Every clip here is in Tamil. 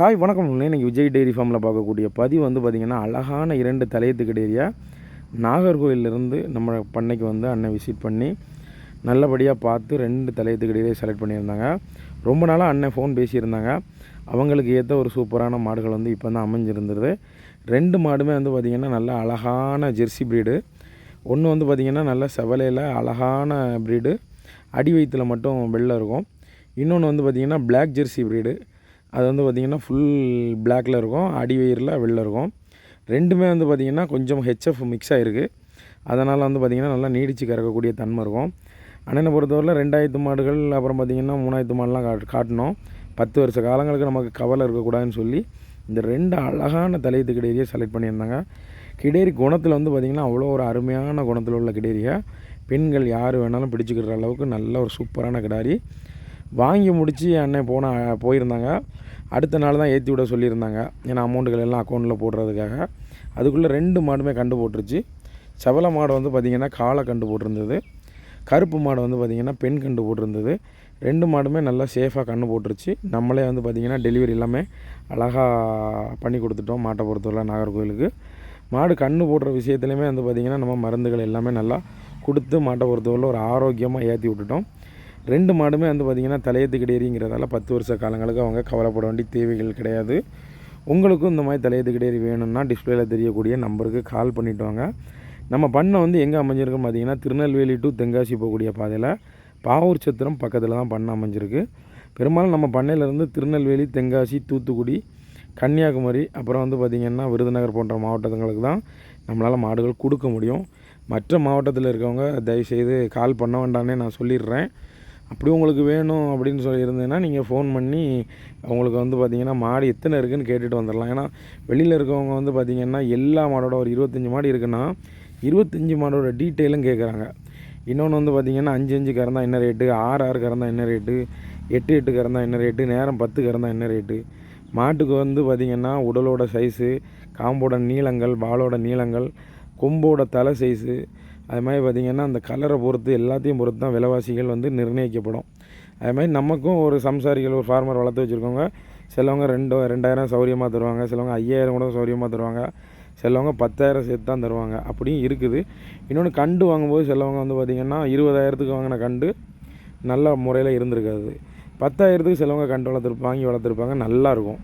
ஹாய் வணக்கம். இன்றைக்கி விஜய் டெய்ரி ஃபார்மில் பார்க்கக்கூடிய பதிவு வந்து பார்த்திங்கன்னா அழகான இரண்டு தலையத்துக்கு டேரியா நாகர்கோவிலிருந்து நம்ம பண்ணைக்கு வந்து அண்ணன் விசிட் பண்ணி நல்லபடியாக பார்த்து ரெண்டு தலையத்துக்கு டேரியை செலக்ட் பண்ணியிருந்தாங்க. ரொம்ப நாளாக அண்ணன் ஃபோன் பேசியிருந்தாங்க. அவங்களுக்கு ஏற்ற ஒரு சூப்பரான மாடுகள் வந்து இப்போ தான் அமைஞ்சிருந்தது. ரெண்டு மாடுமே வந்து பார்த்திங்கன்னா நல்லா அழகான ஜெர்சி ப்ரீடு ஒன்று வந்து பார்த்திங்கன்னா நல்ல செவலையில் அழகான ப்ரீடு அடி வயிற்றில் மட்டும் வெள்ளை இருக்கும். இன்னொன்று வந்து பார்த்திங்கன்னா பிளாக் ஜெர்சி ப்ரீடு அது வந்து பார்த்திங்கன்னா ஃபுல் பிளாக்கில் இருக்கும் அடி வயிறில் வெளில இருக்கும். ரெண்டுமே வந்து பார்த்திங்கன்னா கொஞ்சம் ஹெச்எஃப் மிக்ஸ் ஆகிருக்கு அதனால் வந்து பார்த்திங்கன்னா நல்லா நீடிச்சு கறக்கக்கூடிய தன்மை இருக்கும். அண்ணனை பொறுத்தவரையில் ரெண்டாயிரத்து மாடுகள் அப்புறம் பார்த்திங்கன்னா மூணாயிரத்து மாடுலாம் காட் காட்டினோம் பத்து வருஷ காலங்களுக்கு நமக்கு கவலை இருக்கக்கூடாதுன்னு சொல்லி இந்த ரெண்டு அழகான தலையத்து கிடேரியை செலக்ட் பண்ணியிருந்தாங்க. கிடேரி குணத்தில் வந்து பார்த்திங்கன்னா அவ்வளோ ஒரு அருமையான குணத்தில் உள்ள கிடேரியை பெண்கள் யார் வேணாலும் பிடிச்சிக்கிற அளவுக்கு நல்ல ஒரு சூப்பரான கிடாரி. வாங்கி முடித்து அண்ணன் போன போயிருந்தாங்க. அடுத்த நாள் தான் ஏற்றி விட சொல்லியிருந்தாங்க. ஏன்னா அமௌண்ட்டுகள் எல்லாம் அக்கௌண்ட்டில் போடுறதுக்காக. அதுக்குள்ளே ரெண்டு மாடுமே கண்டு போட்டுருச்சு. செவல மாடு வந்து பார்த்திங்கன்னா காலை கண்டு போட்டிருந்தது. கருப்பு மாடு வந்து பார்த்திங்கன்னா பெண் கண்டு போட்டிருந்தது. ரெண்டு மாடுமே நல்லா சேஃபாக கண்ணு போட்டுருச்சு. நம்மளே வந்து பார்த்திங்கன்னா டெலிவரி எல்லாமே அழகாக பண்ணி கொடுத்துட்டோம் மாட்டை பொறுத்தவரை நாகர்கோவிலுக்கு. மாடு கண்ணு போடுற விஷயத்துலையுமே வந்து பார்த்திங்கன்னா நம்ம மருந்துகள் எல்லாமே நல்லா கொடுத்து மாட்டை பொறுத்தவரை ஒரு ஆரோக்கியமாக ஏற்றி விட்டுட்டோம். ரெண்டு மாடுமே வந்து பார்த்திங்கன்னா தலையத்து கிடையறிங்கிறதால பத்து வருஷ காலங்களுக்கு அவங்க கவலைப்பட வேண்டிய தேவைகள் கிடையாது. உங்களுக்கும் இந்த மாதிரி தலையத்து கிடையறி வேணும்னா டிஸ்பிளேயில் தெரியக்கூடிய நம்பருக்கு கால் பண்ணிவிட்டு வாங்க. நம்ம பண்ணை வந்து எங்கே அமைஞ்சிருக்குன்னு பார்த்தீங்கன்னா திருநெல்வேலி டு தென்காசி போகக்கூடிய பாதையில் பாவூர் சத்திரம் பக்கத்தில் தான் பண்ணை அமைஞ்சிருக்கு. பெரும்பாலும் நம்ம பண்ணையிலேருந்து திருநெல்வேலி தென்காசி தூத்துக்குடி கன்னியாகுமரி அப்புறம் வந்து பார்த்திங்கன்னா விருதுநகர் போன்ற மாவட்டங்களுக்கு தான் நம்மளால் மாடுகள் கொடுக்க முடியும். மற்ற மாவட்டத்தில் இருக்கவங்க தயவுசெய்து கால் பண்ண வேண்டாம்னே நான் சொல்லிடுறேன். அப்படி உங்களுக்கு வேணும் அப்படின்னு சொல்லி இருந்ததுன்னா நீங்கள் ஃபோன் பண்ணி உங்களுக்கு வந்து பார்த்திங்கன்னா மாடு எத்தனை இருக்குதுன்னு கேட்டுட்டு வந்துடலாம் ஏன்னா வெளியில் இருக்கவங்க வந்து பார்த்திங்கன்னா எல்லா மாடோட ஒரு இருபத்தஞ்சி மாடு இருக்குன்னா இருபத்தஞ்சி மாடோட டீட்டெயிலும் கேட்குறாங்க இன்னொன்று வந்து பார்த்திங்கன்னா அஞ்சு அஞ்சு கறந்தால் என்ன ரேட்டு ஆறு ஆறு கறந்தால் என்ன ரேட்டு எட்டு எட்டு கறந்தால் என்ன ரேட்டு நேரம் பத்து கறந்தால் என்ன ரேட்டு மாட்டுக்கு வந்து பார்த்திங்கன்னா உடலோட சைஸு காம்போட நீளங்கள் பாலோட நீளங்கள் கொம்போட தலை சைஸு அது மாதிரி பார்த்திங்கன்னா அந்த கலரை பொறுத்து எல்லாத்தையும் பொறுத்து தான் விலைவாசிகள் வந்து நிர்ணயிக்கப்படும். அது மாதிரி நமக்கும் ஒரு சம்சாரிகள் ஒரு ஃபார்மர் வளர்த்து வச்சுருக்கவங்க சிலவங்க ரெண்டு ரெண்டாயிரம் சௌரியமாக தருவாங்க சிலவங்க ஐயாயிரம் கூட சௌரியமாக தருவாங்க சிலவங்க பத்தாயிரம் சேர்த்து தான் தருவாங்க. அப்படியும் இருக்குது. இன்னொன்று கண்டு வாங்கும்போது சிலவங்க வந்து பார்த்திங்கன்னா இருபதாயிரத்துக்கு வாங்கின கண்டு நல்ல முறையில் இருந்திருக்காது. பத்தாயிரத்துக்கு சிலவங்க கண்டு வளர்த்துருப்பாங்க வாங்கி வளர்த்துருப்பாங்க நல்லாயிருக்கும்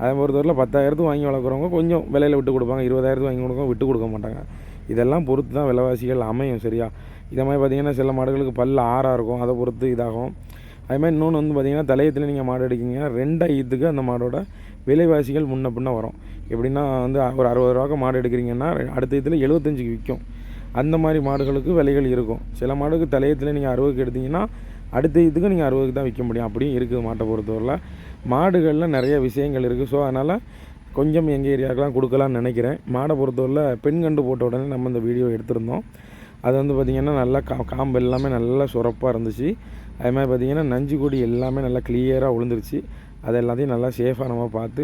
அதை பொறுத்தவரையில் பத்தாயிரத்துக்கு வாங்கி வளர்க்குறவங்க கொஞ்சம் விலையில் விட்டு கொடுப்பாங்க இருபதாயிரத்துக்கு வாங்கி கொடுக்க விட்டு கொடுக்க மாட்டாங்க. இதெல்லாம் பொறுத்து தான் விலைவாசிகள் அமையும் சரியா? இதை மாதிரி பார்த்திங்கன்னா சில மாடுகளுக்கு பல் ஆறாக இருக்கும் அதை பொறுத்து இதாகும். அதுமாதிரி இன்னொன்று வந்து பார்த்திங்கன்னா தலையத்தில் நீங்கள் மாடு எடுக்கிங்கன்னா ரெண்டாயிரத்துக்கு அந்த மாடோட விலைவாசிகள் முன்ன பின்ன வரும். எப்படின்னா வந்து ஒரு அறுபது ரூபாய்க்கு மாடு எடுக்கிறீங்கன்னா அடுத்த இதில் எழுபத்தஞ்சிக்கு விற்கும் அந்த மாதிரி மாடுகளுக்கு விலைகள் இருக்கும். சில மாடுக்கு தலையத்தில் நீங்கள் அறுபதுக்கு எடுத்திங்கன்னா அடுத்த இதுக்கு நீங்கள் அறுபதுக்கு தான் விற்க முடியும். அப்படியும் இருக்குது மாட்டை பொறுத்தவரையில். மாடுகளில் நிறைய விஷயங்கள் இருக்குது. ஸோ அதனால் கொஞ்சம் எங்கள் ஏரியாவுக்கெலாம் கொடுக்கலான்னு நினைக்கிறேன். மாடை பொறுத்தவரையில் பெண் கண்டு போட்ட உடனே நம்ம இந்த வீடியோ எடுத்திருந்தோம். அது வந்து பார்த்திங்கன்னா நல்லா கா காம்பு எல்லாமே நல்லா சுரப்பாக இருந்துச்சு. அது மாதிரி பார்த்திங்கன்னா நஞ்சு கொடி எல்லாமே நல்லா கிளியராக விழுந்துருச்சு அது எல்லாத்தையும் நல்லா சேஃபாக நம்ம பார்த்து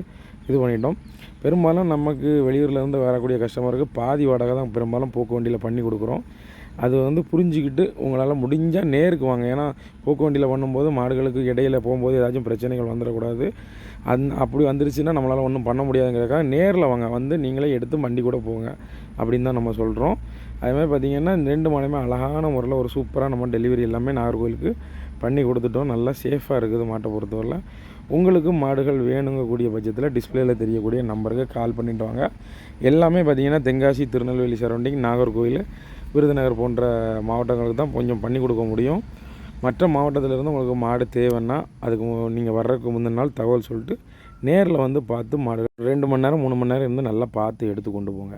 இது பண்ணிட்டோம். பெரும்பாலும் நமக்கு வெளியூர்லேருந்து வரக்கூடிய கஸ்டமருக்கு பாதி வாடகை தான் பெரும்பாலும் போக்கு வண்டியில் பண்ணி கொடுக்குறோம். அது வந்து புரிஞ்சுக்கிட்டு உங்களால் முடிஞ்சால் நேருக்கு வாங்க. ஏன்னா போக்கு வண்டியில் பண்ணும்போது மாடுகளுக்கு இடையில போகும்போது ஏதாச்சும் பிரச்சனைகள் வந்துடக்கூடாது. அந் அப்படி வந்துருச்சுன்னா நம்மளால் ஒன்றும் பண்ண முடியாதுங்கிறக்காக நேரில் வாங்க. வந்து நீங்களே எடுத்து வண்டி கூட போங்க. அப்படின்னு தான் நம்ம சொல்கிறோம் அதுமாதிரி பார்த்திங்கன்னா இந்த ரெண்டு மாடுமே அழகான முறையில் ஒரு சூப்பராக நம்ம டெலிவரி எல்லாமே நாகர்கோவிலுக்கு பண்ணி கொடுத்துட்டோம். நல்லா சேஃபாக இருக்குது மாட்டை பொறுத்தவரையில். உங்களுக்கு மாடுகள் வேணுங்கக்கூடிய பட்சத்தில் டிஸ்பிளேயில் தெரியக்கூடிய நம்பருக்கு கால் பண்ணிட்டு வாங்க. எல்லாமே பார்த்திங்கன்னா தென்காசி திருநெல்வேலி சரௌண்டிங் நாகர்கோவில் விருதுநகர் போன்ற மாவட்டங்களுக்கு தான் கொஞ்சம் பண்ணி கொடுக்க முடியும். மற்ற மாவட்டத்திலேருந்து உங்களுக்கு மாடு தேவைன்னா அதுக்கு நீங்கள் வர்றதுக்கு முந்தின நாள் தகவல் சொல்லிட்டு நேரில் வந்து பார்த்து மாடு ரெண்டு மணி நேரம் மூணு மணி நேரம் இருந்து நல்லா பார்த்து எடுத்து கொண்டு போங்க.